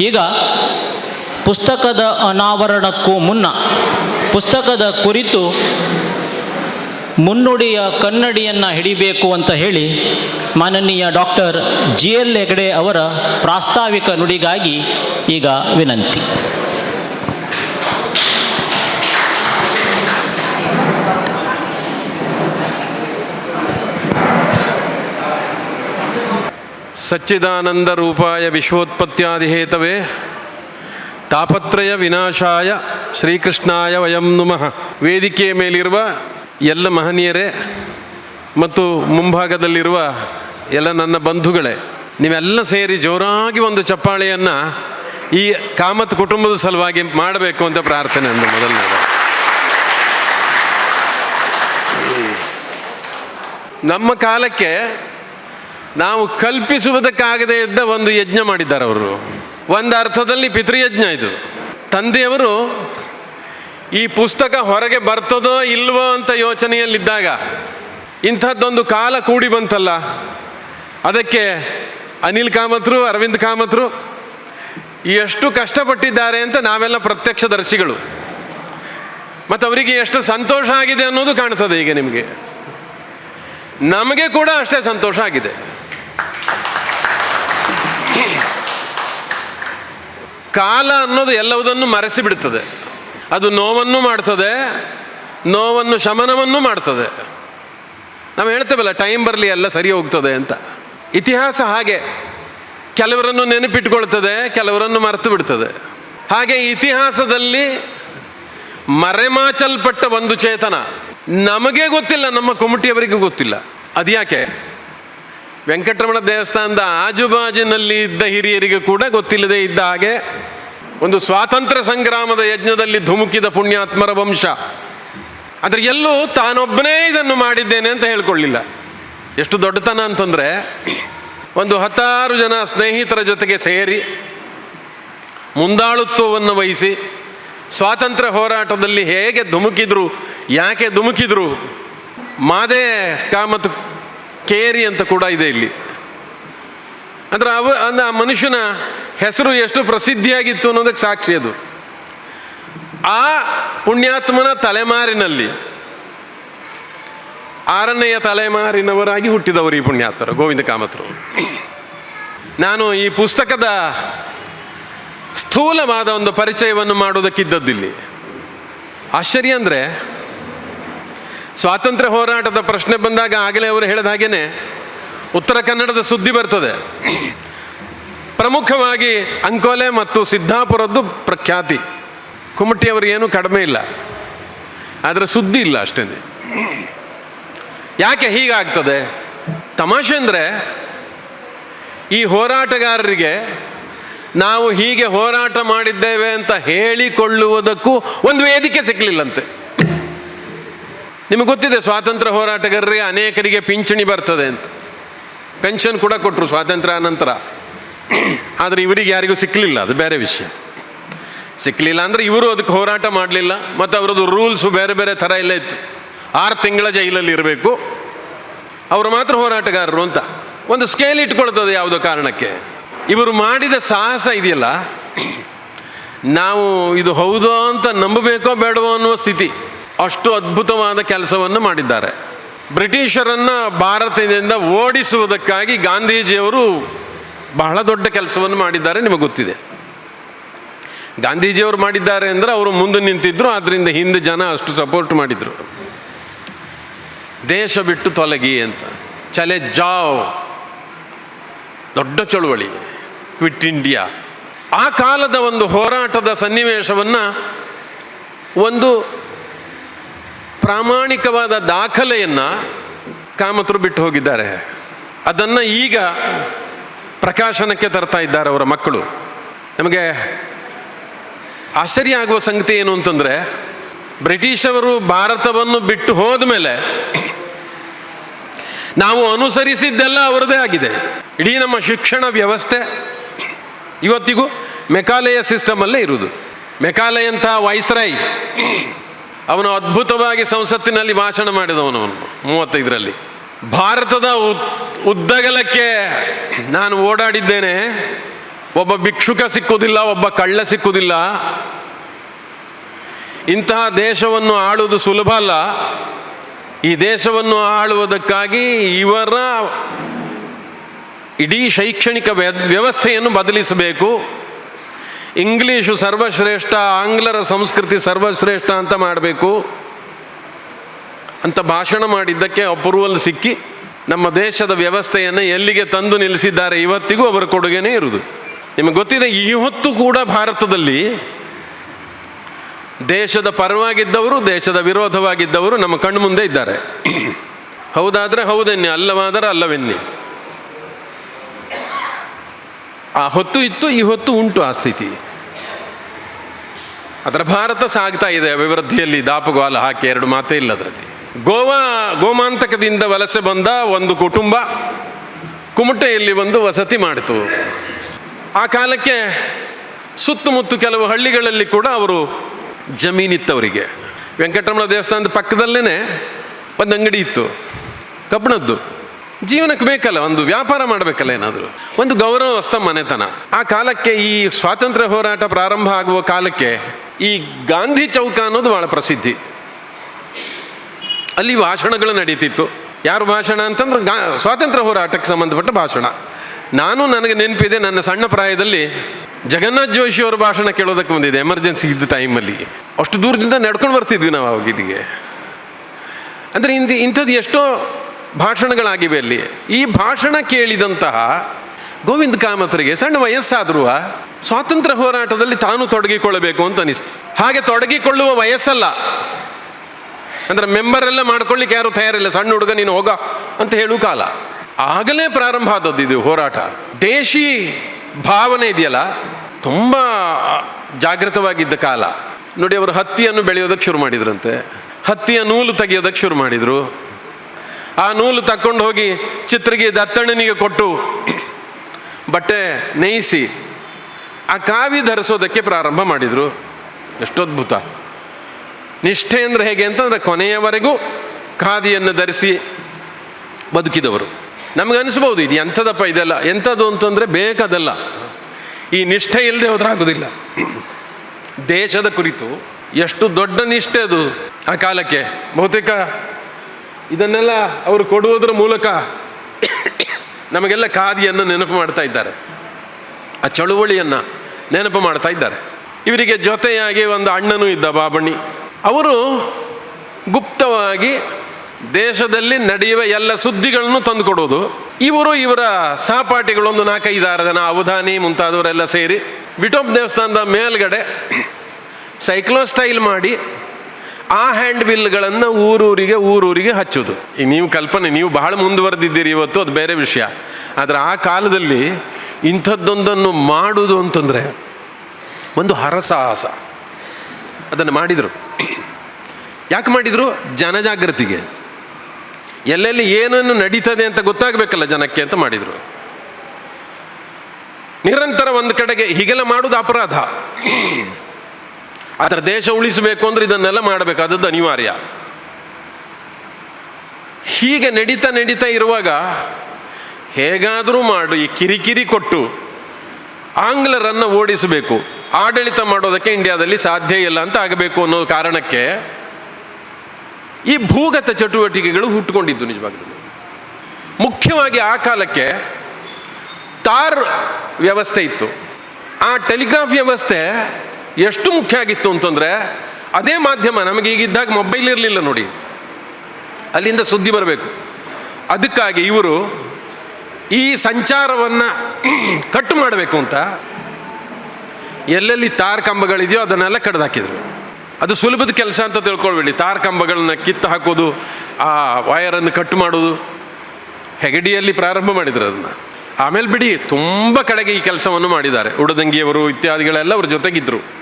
ಈಗ ಪುಸ್ತಕದ ಅನಾವರಣಕ್ಕೂ ಮುನ್ನ ಪುಸ್ತಕದ ಕುರಿತು ಮುನ್ನುಡಿಯ ಕನ್ನಡಿಯನ್ನು ಹಿಡಿಬೇಕು ಅಂತ ಹೇಳಿ ಮಾನನೀಯ ಡಾಕ್ಟರ್ ಜಿ ಎಲ್ ಹೆಗಡೆ ಅವರ ಪ್ರಾಸ್ತಾವಿಕ ನುಡಿಗಾಗಿ ಈಗ ವಿನಂತಿ. ಸಚ್ಚಿದಾನಂದ ರೂಪಾಯ ವಿಶ್ವೋತ್ಪತ್ಯಾದಿಹೇತವೇ ತಾಪತ್ರಯ ವಿನಾಶಾಯ ಶ್ರೀಕೃಷ್ಣಾಯ ವಯಂ ನುಮಃ. ವೇದಿಕೆಯ ಮೇಲಿರುವ ಎಲ್ಲ ಮಹನೀಯರೇ ಮತ್ತು ಮುಂಭಾಗದಲ್ಲಿರುವ ಎಲ್ಲ ನನ್ನ ಬಂಧುಗಳೇ, ನೀವೆಲ್ಲ ಸೇರಿ ಜೋರಾಗಿ ಒಂದು ಚಪ್ಪಾಳೆಯನ್ನು ಈ ಕಾಮತ್ ಕುಟುಂಬದ ಸಲುವಾಗಿ ಮಾಡಬೇಕು ಅಂತ ಪ್ರಾರ್ಥನೆ ಅಂದು ಮೊದಲು ನಮ್ಮ ಕಾಲಕ್ಕೆ ನಾವು ಕಲ್ಪಿಸುವುದಕ್ಕಾಗದೇ ಇದ್ದ ಒಂದು ಯಜ್ಞ ಮಾಡಿದ್ದಾರೆ ಅವರು. ಒಂದು ಅರ್ಥದಲ್ಲಿ ಪಿತೃಯಜ್ಞ ಇದು. ತಂದೆಯವರು ಈ ಪುಸ್ತಕ ಹೊರಗೆ ಬರ್ತದೋ ಇಲ್ವೋ ಅಂತ ಯೋಚನೆಯಲ್ಲಿದ್ದಾಗ ಇಂಥದ್ದೊಂದು ಕಾಲ ಕೂಡಿ ಬಂತಲ್ಲ. ಅದಕ್ಕೆ ಅನಿಲ್ ಕಾಮತ್ರು, ಅರವಿಂದ್ ಕಾಮತ್ರು ಎಷ್ಟು ಕಷ್ಟಪಟ್ಟಿದ್ದಾರೆ ಅಂತ ನಾವೆಲ್ಲ ಪ್ರತ್ಯಕ್ಷದರ್ಶಿಗಳು ಮತ್ತು ಅವರಿಗೆ ಎಷ್ಟು ಸಂತೋಷ ಆಗಿದೆ ಅನ್ನೋದು ಕಾಣ್ತದೆ ಈಗ ನಿಮಗೆ. ನಮಗೆ ಕೂಡ ಅಷ್ಟೇ ಸಂತೋಷ ಆಗಿದೆ. ಕಾಲ ಅನ್ನೋದು ಎಲ್ಲವುದನ್ನು ಮರೆಸಿ ಬಿಡುತ್ತದೆ ಅದು ನೋವನ್ನು ಮಾಡ್ತದೆ, ನೋವನ್ನು ಶಮನವನ್ನು ಮಾಡ್ತದೆ. ನಾವು ಹೇಳ್ತೇವಲ್ಲ, ಟೈಮ್ ಬರಲಿ, ಎಲ್ಲ ಸರಿ ಹೋಗ್ತದೆ ಅಂತ. ಇತಿಹಾಸ ಹಾಗೆ. ಕೆಲವರನ್ನು ನೆನಪಿಟ್ಕೊಳ್ತದೆ, ಕೆಲವರನ್ನು ಮರೆತು ಬಿಡ್ತದೆ ಹಾಗೆ ಇತಿಹಾಸದಲ್ಲಿ ಮರೆಮಾಚಲ್ಪಟ್ಟ ಒಂದು ಚೇತನ. ನಮಗೆ ಗೊತ್ತಿಲ್ಲ, ನಮ್ಮ ಕುಮಟಿಯವರಿಗೂ ಗೊತ್ತಿಲ್ಲ. ಅದ್ಯಾಕೆ? ವೆಂಕಟರಮಣ ದೇವಸ್ಥಾನದ ಆಜುಬಾಜಿನಲ್ಲಿ ಇದ್ದ ಹಿರಿಯರಿಗೆ ಕೂಡ ಗೊತ್ತಿಲ್ಲದೆ ಇದ್ದ ಹಾಗೆ ಒಂದು ಸ್ವಾತಂತ್ರ್ಯ ಸಂಗ್ರಾಮದ ಯಜ್ಞದಲ್ಲಿ ಧುಮುಕಿದ ಪುಣ್ಯಾತ್ಮರ ವಂಶ. ಆದರೆ ಎಲ್ಲೂ ತಾನೊಬ್ಬನೇ ಇದನ್ನು ಮಾಡಿದ್ದೇನೆ ಅಂತ ಹೇಳ್ಕೊಳ್ಳಿಲ್ಲ. ಎಷ್ಟು ದೊಡ್ಡತನ ಅಂತಂದರೆ ಒಂದು ಹತ್ತಾರು ಜನ ಸ್ನೇಹಿತರ ಜೊತೆಗೆ ಸೇರಿ ಮುಂದಾಳುತ್ವವನ್ನು ವಹಿಸಿ ಸ್ವಾತಂತ್ರ್ಯ ಹೋರಾಟದಲ್ಲಿ ಹೇಗೆ ಧುಮುಕಿದ್ರು, ಯಾಕೆ ಧುಮುಕಿದ್ರು, ಮಾದೇ ಕಾಮತ್ ಕೇರಿ ಅಂತ ಕೂಡ ಇದೆ ಇಲ್ಲಿ. ಅಂದ್ರೆ ಅವ, ಅಂದ್ರೆ ಆ ಮನುಷ್ಯನ ಹೆಸರು ಎಷ್ಟು ಪ್ರಸಿದ್ಧಿಯಾಗಿತ್ತು ಅನ್ನೋದಕ್ಕೆ ಸಾಕ್ಷಿ ಅದು. ಆ ಪುಣ್ಯಾತ್ಮನ ತಲೆಮಾರಿನಲ್ಲಿ ಆರನೆಯ ತಲೆಮಾರಿನವರಾಗಿ ಹುಟ್ಟಿದವರು ಈ ಪುಣ್ಯಾತ್ಮರು, ಗೋವಿಂದ ಕಾಮತ್ರು. ನಾನು ಈ ಪುಸ್ತಕದ ಸ್ಥೂಲವಾದ ಒಂದು ಪರಿಚಯವನ್ನು ಮಾಡೋದಕ್ಕಿದ್ದದ್ದಿಲ್ಲಿ. ಆಶ್ಚರ್ಯ ಅಂದರೆ ಸ್ವಾತಂತ್ರ್ಯ ಹೋರಾಟದ ಪ್ರಶ್ನೆ ಬಂದಾಗ ಆಗಲೇ ಅವರು ಹೇಳಿದ ಹಾಗೇನೆ ಉತ್ತರ ಕನ್ನಡದ ಸುದ್ದಿ ಬರ್ತದೆ. ಪ್ರಮುಖವಾಗಿ ಅಂಕೋಲೆ ಮತ್ತು ಸಿದ್ದಾಪುರದ್ದು ಪ್ರಖ್ಯಾತಿ. ಕುಮಟಿಯವರು ಏನು ಕಡಿಮೆ ಇಲ್ಲ. ಆದರೆ ಸುದ್ದಿ ಇಲ್ಲ ಅಷ್ಟೇ ಯಾಕೆ ಹೀಗಾಗ್ತದೆ? ತಮಾಷೆ ಅಂದರೆ ಈ ಹೋರಾಟಗಾರರಿಗೆ ನಾವು ಹೀಗೆ ಹೋರಾಟ ಮಾಡಿದ್ದೇವೆ ಅಂತ ಹೇಳಿಕೊಳ್ಳುವುದಕ್ಕೂ ಒಂದು ವೇದಿಕೆ ಸಿಕ್ಕಲಿಲ್ಲಂತೆ ನಿಮಗೆ ಗೊತ್ತಿದೆ, ಸ್ವಾತಂತ್ರ್ಯ ಹೋರಾಟಗಾರರಿಗೆ ಅನೇಕರಿಗೆ ಪಿಂಚಣಿ ಬರ್ತದೆ ಅಂತ. ಪೆನ್ಷನ್ ಕೂಡ ಕೊಟ್ಟರು ಸ್ವಾತಂತ್ರ್ಯ ಅನಂತರ. ಆದರೆ ಇವರಿಗೆ ಯಾರಿಗೂ ಸಿಕ್ಕಲಿಲ್ಲ ಅದು ಬೇರೆ ವಿಷಯ. ಸಿಕ್ಕಲಿಲ್ಲ ಅಂದರೆ ಇವರು ಅದಕ್ಕೆ ಹೋರಾಟ ಮಾಡಲಿಲ್ಲ, ಮತ್ತು ಅವರದ್ದು ರೂಲ್ಸು ಬೇರೆ ಬೇರೆ ಥರ ಎಲ್ಲ ಇತ್ತು. ಆರು ತಿಂಗಳ ಜೈಲಲ್ಲಿ ಇರಬೇಕು. ಅವರು ಮಾತ್ರ ಹೋರಾಟಗಾರರು ಅಂತ. ಒಂದು ಸ್ಕೇಲ್ ಇಟ್ಕೊಳ್ತದೆ ಯಾವುದೋ ಕಾರಣಕ್ಕೆ. ಇವರು ಮಾಡಿದ ಸಾಹಸ ಇದೆಯಲ್ಲ, ನಾವು ಇದು ಹೌದೋ ಅಂತ ನಂಬಬೇಕೋ ಬೇಡವೋ ಅನ್ನುವ ಸ್ಥಿತಿ. ಅಷ್ಟು ಅದ್ಭುತವಾದ ಕೆಲಸವನ್ನು ಮಾಡಿದ್ದಾರೆ. ಬ್ರಿಟಿಷರನ್ನು ಭಾರತದಿಂದ ಓಡಿಸುವುದಕ್ಕಾಗಿ ಗಾಂಧೀಜಿಯವರು ಬಹಳ ದೊಡ್ಡ ಕೆಲಸವನ್ನು ಮಾಡಿದ್ದಾರೆ ನಿಮಗೆ ಗೊತ್ತಿದೆ. ಗಾಂಧೀಜಿಯವರು ಮಾಡಿದ್ದಾರೆ ಅಂದರೆ ಅವರು ಮುಂದೆ ನಿಂತಿದ್ದರು ಆದ್ದರಿಂದ ಹಿಂದೆ ಜನ ಅಷ್ಟು ಸಪೋರ್ಟ್ ಮಾಡಿದರು. ದೇಶ ಬಿಟ್ಟು ತೊಲಗಿ ಅಂತ. ಚಲೆ ಜಾವ್. ದೊಡ್ಡ ಚಳುವಳಿ. Quit India. ಆ ಕಾಲದ ಒಂದು ಹೋರಾಟದ ಸನ್ನಿವೇಶವನ್ನು ಒಂದು ಪ್ರಾಮಾಣಿಕವಾದ ದಾಖಲೆಯನ್ನು ಕಾಮತರು ಬಿಟ್ಟು ಹೋಗಿದ್ದಾರೆ. ಅದನ್ನು ಈಗ ಪ್ರಕಾಶನಕ್ಕೆ ತರ್ತಾ ಇದ್ದಾರೆ ಅವರ ಮಕ್ಕಳು. ನಮಗೆ ಆಶ್ಚರ್ಯ ಆಗುವ ಸಂಗತಿ ಏನು ಅಂತಂದರೆ, ಬ್ರಿಟಿಷವರು ಭಾರತವನ್ನು ಬಿಟ್ಟು ಹೋದ ಮೇಲೆ ನಾವು ಅನುಸರಿಸಿದ್ದೆಲ್ಲ ಅವರದೇ ಆಗಿದೆ. ಇಡೀ ನಮ್ಮ ಶಿಕ್ಷಣ ವ್ಯವಸ್ಥೆ ಇವತ್ತಿಗೂ ಮೆಕಾಲೆಯ ಸಿಸ್ಟಮಲ್ಲೇ ಇರುವುದು. ಮೆಕಾಲೆಯಂಥ ವೈಸ್ರಾಯ್ ಅವನು ಅದ್ಭುತವಾಗಿ ಸಂಸತ್ತಿನಲ್ಲಿ ಭಾಷಣ ಮಾಡಿದವನು ಅವನು, ಮೂವತ್ತೈದರಲ್ಲಿ. ಭಾರತದ ಉದ್ದಗಲಕ್ಕೆ ನಾನು ಓಡಾಡಿದ್ದೇನೆ, ಒಬ್ಬ ಭಿಕ್ಷುಕ ಸಿಕ್ಕುವುದಿಲ್ಲ ಒಬ್ಬ ಕಳ್ಳ ಸಿಕ್ಕುವುದಿಲ್ಲ ಇಂತಹ ದೇಶವನ್ನು ಆಳುವುದು ಸುಲಭ ಅಲ್ಲ. ಈ ದೇಶವನ್ನು ಆಳುವುದಕ್ಕಾಗಿ ಇವರ ಇಡೀ ಶೈಕ್ಷಣಿಕ ವ್ಯ- ವ್ಯವಸ್ಥೆಯನ್ನು ಬದಲಿಸಬೇಕು. ಇಂಗ್ಲೀಷು ಸರ್ವಶ್ರೇಷ್ಠ, ಆಂಗ್ಲರ ಸಂಸ್ಕೃತಿ ಸರ್ವಶ್ರೇಷ್ಠ ಅಂತ ಮಾಡಬೇಕು. ಅಂತ ಭಾಷಣ ಮಾಡಿದ್ದಕ್ಕೆ ಅಪ್ರೂವಲ್ ಸಿಕ್ಕಿ ನಮ್ಮ ದೇಶದ ವ್ಯವಸ್ಥೆಯನ್ನು ಎಲ್ಲಿಗೆ ತಂದು ನಿಲ್ಲಿಸಿದ್ದಾರೆ ಇವತ್ತಿಗೂ ಅವರ ಕೊಡುಗೆನೇ ಇರುವುದು. ನಿಮಗೆ ಗೊತ್ತಿದೆ ಈ ಹೊತ್ತು ಕೂಡ ಭಾರತದಲ್ಲಿ ದೇಶದ ಪರವಾಗಿದ್ದವರು, ದೇಶದ ವಿರೋಧವಾಗಿದ್ದವರು ನಮ್ಮ ಕಣ್ಣು ಮುಂದೆ ಇದ್ದಾರೆ. ಹೌದಾದರೆ ಹೌದೆನ್ನಿ ಅಲ್ಲವಾದರೆ ಅಲ್ಲವೆನ್ನಿ ಆ ಹೊತ್ತು ಇತ್ತು, ಈ ಹೊತ್ತು ಉಂಟು ಆ ಸ್ಥಿತಿ. ಅದರ ಭಾರತ ಸಾಗ್ತಾ ಇದೆ, ಅಭಿವೃದ್ಧಿಯಲ್ಲಿ ದಾಪುಗಾಲ ಹಾಕಿ ಎರಡು ಮಾತೇ ಇಲ್ಲ ಅದರಲ್ಲಿ. ಗೋವಾ, ಗೋಮಾಂತಕದಿಂದ ವಲಸೆ ಬಂದ ಒಂದು ಕುಟುಂಬ ಕುಮಟೆಯಲ್ಲಿ ಒಂದು ವಸತಿ ಮಾಡಿತು. ಆ ಕಾಲಕ್ಕೆ ಸುತ್ತಮುತ್ತ ಕೆಲವು ಹಳ್ಳಿಗಳಲ್ಲಿ ಕೂಡ ಅವರು ಜಮೀನಿತ್ತವರಿಗೆ. ವೆಂಕಟರಮಣ ದೇವಸ್ಥಾನದ ಪಕ್ಕದಲ್ಲೇ ಒಂದು ಅಂಗಡಿ ಇತ್ತು ಕಬ್ಬಣದ್ದು ಜೀವನಕ್ಕೆ ಬೇಕಲ್ಲ, ಒಂದು ವ್ಯಾಪಾರ ಮಾಡಬೇಕಲ್ಲ ಏನಾದರೂ. ಒಂದು ಗೌರವಸ್ಥ ಮನೆತನ. ಆ ಕಾಲಕ್ಕೆ ಈ ಸ್ವಾತಂತ್ರ್ಯ ಹೋರಾಟ ಪ್ರಾರಂಭ ಆಗುವ ಕಾಲಕ್ಕೆ ಈ ಗಾಂಧಿ ಚೌಕ ಅನ್ನೋದು ಭಾಳ ಪ್ರಸಿದ್ಧಿ. ಅಲ್ಲಿ ಭಾಷಣಗಳು ನಡೀತಿತ್ತು. ಯಾರು ಭಾಷಣ ಅಂತಂದ್ರೆ ಗಾ, ಸ್ವಾತಂತ್ರ್ಯ ಹೋರಾಟಕ್ಕೆ ಸಂಬಂಧಪಟ್ಟ ಭಾಷಣ. ನಾನು ನನಗೆ ನೆನಪಿದೆ, ನನ್ನ ಸಣ್ಣ ಪ್ರಾಯದಲ್ಲಿ ಜಗನ್ನಾಥ್ ಜೋಶಿ ಅವರ ಭಾಷಣ ಕೇಳೋದಕ್ಕೆ ಬಂದಿದೆ ಎಮರ್ಜೆನ್ಸಿ ಇದ್ದ ಟೈಮಲ್ಲಿ ಅಷ್ಟು ದೂರದಿಂದ ನಡ್ಕೊಂಡು ಬರ್ತಿದ್ವಿ ನಾವು ಅವಾಗ ಇಲ್ಲಿಗೆ. ಅಂದರೆ ಇಂಥ ಇಂಥದ್ದು ಎಷ್ಟೋ ಭಾಷಣಗಳಾಗಿವೆ ಅಲ್ಲಿ. ಈ ಭಾಷಣ ಕೇಳಿದಂತಹ ಗೋವಿಂದ ಕಾಮತರಿಗೆ ಸಣ್ಣ ವಯಸ್ಸಾದರೂ ಸ್ವಾತಂತ್ರ್ಯ ಹೋರಾಟದಲ್ಲಿ ತಾನು ತೊಡಗಿಕೊಳ್ಳಬೇಕು ಅಂತ ಅನಿಸ್ತು. ಹಾಗೆ ತೊಡಗಿಕೊಳ್ಳುವ ವಯಸ್ಸಲ್ಲ. ಅಂದ್ರೆ ಮೆಂಬರ್ ಎಲ್ಲ ಮಾಡ್ಕೊಳ್ಳಿಕ್ಕೆ ಯಾರು ತಯಾರಿಲ್ಲ, ಸಣ್ಣ ಹುಡುಗ ನೀನು ಹೋಗ ಅಂತ ಹೇಳುವ ಕಾಲ. ಆಗಲೇ ಪ್ರಾರಂಭ ಆದದ್ದು ಇದು ಹೋರಾಟ. ದೇಶಿ ಭಾವನೆ ಇದೆಯಲ್ಲ, ತುಂಬ ಜಾಗೃತವಾಗಿದ್ದ ಕಾಲ. ನೋಡಿ, ಅವರು ಹತ್ತಿಯನ್ನು ಬೆಳೆಯೋದಕ್ಕೆ ಶುರು ಮಾಡಿದ್ರಂತೆ. ಹತ್ತಿಯ ನೂಲು ತೆಗೆಯೋದಕ್ಕೆ ಶುರು ಮಾಡಿದರು. ಆ ನೂಲು ತಕ್ಕೊಂಡು ಹೋಗಿ ಚಿತ್ರಿಗೆ ದತ್ತಣ್ಣನಿಗೆ ಕೊಟ್ಟು ಬಟ್ಟೆ ನೇಯಿಸಿ ಆ ಕಾವಿ ಧರಿಸೋದಕ್ಕೆ ಪ್ರಾರಂಭ ಮಾಡಿದರು. ಎಷ್ಟು ಅದ್ಭುತ. ನಿಷ್ಠೆ ಅಂದರೆ ಹೇಗೆ ಅಂತಂದರೆ ಕೊನೆಯವರೆಗೂ ಖಾದಿಯನ್ನು ಧರಿಸಿ ಬದುಕಿದವರು. ನಮ್ಗೆ ಅನಿಸ್ಬೋದು, ಇದು ಎಂಥದಪ್ಪ ಇದೆಲ್ಲ? ಎಂಥದ್ದು ಅಂತಂದರೆ ಬೇಕದಲ್ಲ. ಈ ನಿಷ್ಠೆ ಇಲ್ಲದೆ ಹೋದ್ರೆ ಆಗೋದಿಲ್ಲ. ದೇಶದ ಕುರಿತು ಎಷ್ಟು ದೊಡ್ಡ ನಿಷ್ಠೆ ಅದು ಆ ಕಾಲಕ್ಕೆ. ಬಹುತೇಕ ಇದನ್ನೆಲ್ಲ ಅವರು ಕೊಡುವುದರ ಮೂಲಕ ನಮಗೆಲ್ಲ ಖಾದಿಯನ್ನು ನೆನಪು ಮಾಡ್ತಾ ಇದ್ದಾರೆ. ಆ ಚಳುವಳಿಯನ್ನು ನೆನಪು ಮಾಡ್ತಾ ಇದ್ದಾರೆ. ಇವರಿಗೆ ಜೊತೆಯಾಗಿ ಒಂದು ಅಣ್ಣನೂ ಇದ್ದ ಬಾಬಣ್ಣಿ. ಅವರು ಗುಪ್ತವಾಗಿ ದೇಶದಲ್ಲಿ ನಡೆಯುವ ಎಲ್ಲ ಸುದ್ದಿಗಳನ್ನು ತಂದುಕೊಡೋದು ಇವರು ಇವರ ಸಹಪಾಠಿಗಳೊಂದು ನಾಲ್ಕೈದಾರು ಜನ ಅವಧಾನಿ ಮುಂತಾದವರೆಲ್ಲ ಸೇರಿ ವಿಟೋಪ್ ದೇವಸ್ಥಾನದ ಮೇಲ್ಗಡೆ ಸೈಕ್ಲೋ ಸ್ಟೈಲ್ ಮಾಡಿ ಆ ಹ್ಯಾಂಡ್ ಬಿಲ್ಗಳನ್ನು ಊರೂರಿಗೆ ಊರೂರಿಗೆ ಹಚ್ಚೋದು. ನೀವು ಕಲ್ಪನೆ, ನೀವು ಬಹಳ ಮುಂದುವರೆದಿದ್ದೀರಿ ಇವತ್ತು, ಅದು ಬೇರೆ ವಿಷಯ. ಆದರೆ ಆ ಕಾಲದಲ್ಲಿ ಇಂಥದ್ದೊಂದನ್ನು ಮಾಡುವುದು ಅಂತಂದರೆ ಒಂದು ಹರಸಾಹಸ. ಅದನ್ನು ಮಾಡಿದರು. ಯಾಕೆ ಮಾಡಿದರು? ಜನಜಾಗೃತಿಗೆ ಎಲ್ಲೆಲ್ಲಿ ಏನನ್ನು ನಡೀತದೆ ಅಂತ ಗೊತ್ತಾಗಬೇಕಲ್ಲ ಜನಕ್ಕೆ ಅಂತ ಮಾಡಿದರು. ನಿರಂತರ ಒಂದು ಕಡೆಗೆ ಹೀಗೆಲ್ಲ ಮಾಡುವುದು ಅಪರಾಧ. ಅದರ ದೇಶ ಉಳಿಸಬೇಕು ಅಂದ್ರೆ ಇದನ್ನೆಲ್ಲ ಮಾಡಬೇಕಾದದ್ದು ಅನಿವಾರ್ಯ. ಹೀಗೆ ನಡೀತಾ ನಡೀತಾ ಇರುವಾಗ ಹೇಗಾದರೂ ಮಾಡು ಕಿರಿಕಿರಿ ಕೊಟ್ಟು ಆಂಗ್ಲರನ್ನು ಓಡಿಸಬೇಕು. ಆಡಳಿತ ಮಾಡೋದಕ್ಕೆ ಇಂಡಿಯಾದಲ್ಲಿ ಸಾಧ್ಯ ಇಲ್ಲ ಅಂತ ಆಗಬೇಕು ಅನ್ನೋ ಕಾರಣಕ್ಕೆ ಈ ಭೂಗತ ಚಟುವಟಿಕೆಗಳು ಹುಟ್ಟುಕೊಂಡಿದ್ದು ನಿಜವಾಗ್ಲೂ. ಮುಖ್ಯವಾಗಿ ಆ ಕಾಲಕ್ಕೆ ತಾರ್ ವ್ಯವಸ್ಥೆ ಇತ್ತು. ಆ ಟೆಲಿಗ್ರಾಫ್ ವ್ಯವಸ್ಥೆ ಎಷ್ಟು ಮುಖ್ಯ ಆಗಿತ್ತು ಅಂತಂದರೆ, ಅದೇ ಮಾಧ್ಯಮ ನಮಗೆ ಈಗಿದ್ದಾಗ ಮೊಬೈಲ್ ಇರಲಿಲ್ಲ ನೋಡಿ. ಅಲ್ಲಿಂದ ಸುದ್ದಿ ಬರಬೇಕು. ಅದಕ್ಕಾಗಿ ಇವರು ಈ ಸಂಚಾರವನ್ನು ಕಟ್ಟು ಮಾಡಬೇಕು ಅಂತ ಎಲ್ಲೆಲ್ಲಿ ತಾರ್ ಕಂಬಗಳಿದೆಯೋ ಅದನ್ನೆಲ್ಲ ಕಡ್ದಾಕಿದ್ರು. ಅದು ಸುಲಭದ ಕೆಲಸ ಅಂತ ತಿಳ್ಕೊಳ್ಬೇಡಿ. ತಾರ್ ಕಂಬಗಳನ್ನ ಕಿತ್ತು ಹಾಕೋದು, ಆ ವಯರನ್ನು ಕಟ್ಟು ಮಾಡೋದು. ಹೆಗಡಿಯಲ್ಲಿ ಪ್ರಾರಂಭ ಮಾಡಿದ್ರು ಅದನ್ನು. ಆಮೇಲೆ ಬಿಡಿ, ತುಂಬ ಕಡೆಗೆ ಈ ಕೆಲಸವನ್ನು ಮಾಡಿದ್ದಾರೆ. ಉಡದಂಗಿಯವರು, ಇತ್ಯಾದಿಗಳೆಲ್ಲ ಅವ್ರ ಜೊತೆಗಿದ್ದರು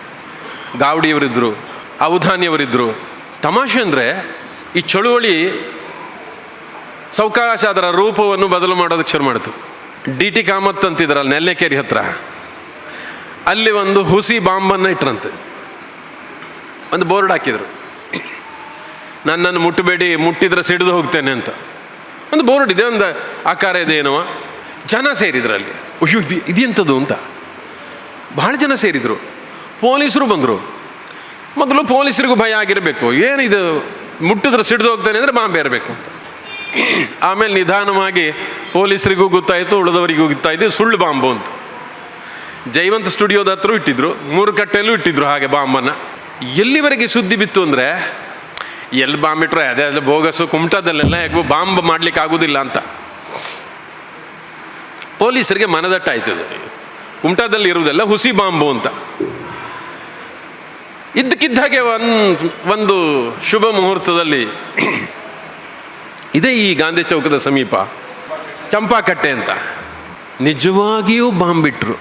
ಗಾವಡಿಯವರಿದ್ದರು ಅವಧಾನಿಯವರಿದ್ದರು ತಮಾಷೆ ಅಂದರೆ ಈ ಚಳುವಳಿ ಸೌಕಾಶ ಅದರ ರೂಪವನ್ನು ಬದಲು ಮಾಡೋದಕ್ಕೆ ಶುರು ಮಾಡಿತು. ಡಿ ಟಿ ಕಾಮತ್ ಅಂತಿದ್ರಲ್ಲ ನೆಲ್ಲೆಕೇರಿ ಹತ್ರ. ಅಲ್ಲಿ ಒಂದು ಹುಸಿ ಬಾಂಬನ್ನು ಇಟ್ರಂತೆ. ಒಂದು ಬೋರ್ಡ್ ಹಾಕಿದರು. ನನ್ನನ್ನು ಮುಟ್ಟಬೇಡಿ, ಮುಟ್ಟಿದ್ರೆ ಸಿಡಿದು ಹೋಗ್ತೇನೆ ಅಂತ. ಒಂದು ಬೋರ್ಡ್ ಇದೆ, ಒಂದು ಆಕಾರ ಇದೆ, ಏನೋ. ಜನ ಸೇರಿದ್ರಲ್ಲಿ. ಅಯ್ಯೋ, ಇದು ಇದೆಂಥದ್ದು ಅಂತ. ಭಾಳ ಜನ ಸೇರಿದರು. ಪೊಲೀಸರು ಬಂದರು. ಮೊದಲು ಪೊಲೀಸರಿಗೂ ಭಯ ಆಗಿರಬೇಕು. ಏನಿದು ಮುಟ್ಟಿದ್ರೆ ಸಿಡಿದು ಹೋಗ್ತಾನೆ ಅಂದರೆ ಬಾಂಬೆ ಇರಬೇಕು ಆಮೇಲೆ ನಿಧಾನವಾಗಿ ಪೊಲೀಸರಿಗೂ ಗೊತ್ತಾಯಿತು, ಉಳಿದವರಿಗೂ ಗೊತ್ತಾಯಿತು, ಸುಳ್ಳು ಬಾಂಬು ಅಂತ. ಜೈವಂತ ಸ್ಟುಡಿಯೋದ ಹತ್ರ ಇಟ್ಟಿದ್ರು, ಮೂರು ಕಟ್ಟೆಯಲ್ಲೂ ಇಟ್ಟಿದ್ರು ಹಾಗೆ ಬಾಂಬನ್ನು. ಎಲ್ಲಿವರೆಗೆ ಸುದ್ದಿ ಬಿತ್ತು ಅಂದರೆ, ಎಲ್ಲಿ ಬಾಂಬ್ ಇಟ್ಟರೆ ಅದೇ ಅದೇ ಬೋಗಸು ಕುಮಟದಲ್ಲೆಲ್ಲ ಹೇಗೂ ಬಾಂಬ್ ಮಾಡ್ಲಿಕ್ಕೆ ಆಗೋದಿಲ್ಲ ಅಂತ. ಪೊಲೀಸರಿಗೆ ಮನದಟ್ಟಾಯ್ತದೆ. ಕುಮಟಾದಲ್ಲಿ ಇರುವುದೆಲ್ಲ ಹುಸಿ ಬಾಂಬು ಅಂತ. ಇದ್ದಕ್ಕಿದ್ದ ಹಾಗೆ ಒಂದು ಒಂದು ಶುಭ ಮುಹೂರ್ತದಲ್ಲಿ ಇದೇ ಈ ಗಾಂಧಿ ಚೌಕದ ಸಮೀಪ ಚಂಪಾಕಟ್ಟೆ ಅಂತ. ನಿಜವಾಗಿಯೂ ಬಾಂಬ್ ಬಿಟ್ರು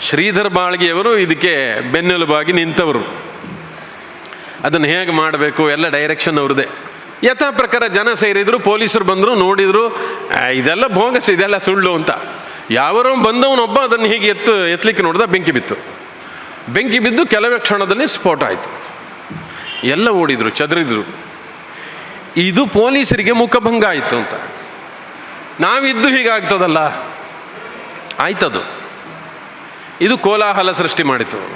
ಶ್ರೀಧರ್ ಬಾಳ್ಗಿಯವರು ಇದಕ್ಕೆ ಬೆನ್ನೆಲುಬಾಗಿ ನಿಂತವರು. ಅದನ್ನು ಹೇಗೆ ಮಾಡಬೇಕು, ಎಲ್ಲ ಡೈರೆಕ್ಷನ್ ಅವ್ರದ್ದೇ. ಯಥಾ ಪ್ರಕಾರ ಜನ ಸೇರಿದ್ರು, ಪೊಲೀಸರು ಬಂದರು, ನೋಡಿದರು ಇದೆಲ್ಲ ಭೋಗಸ್ ಇದೆಲ್ಲ ಸುಳ್ಳು ಅಂತ. ಯಾವರೋ ಬಂದವನೊಬ್ಬ ಅದನ್ನು ಹೀಗೆ ಎತ್ತು ಎತ್ತಲಿಕ್ಕೆ ನೋಡಿದ ಬೆಂಕಿ ಬಿತ್ತು. ಬೆಂಕಿ ಬಿದ್ದು ಕೆಲವೇ ಕ್ಷಣದಲ್ಲಿ ಸ್ಫೋಟ ಆಯಿತು. ಎಲ್ಲ ಓಡಿದ್ರು, ಚದರಿದ್ರು. ಇದು ಪೊಲೀಸರಿಗೆ ಮುಖಭಂಗ ಆಯಿತು ಅಂತ. ನಾವಿದ್ದು ಹೀಗಾಗ್ತದಲ್ಲ? ಆಯ್ತದು. ಇದು ಕೋಲಾಹಲ ಸೃಷ್ಟಿ ಮಾಡಿತು.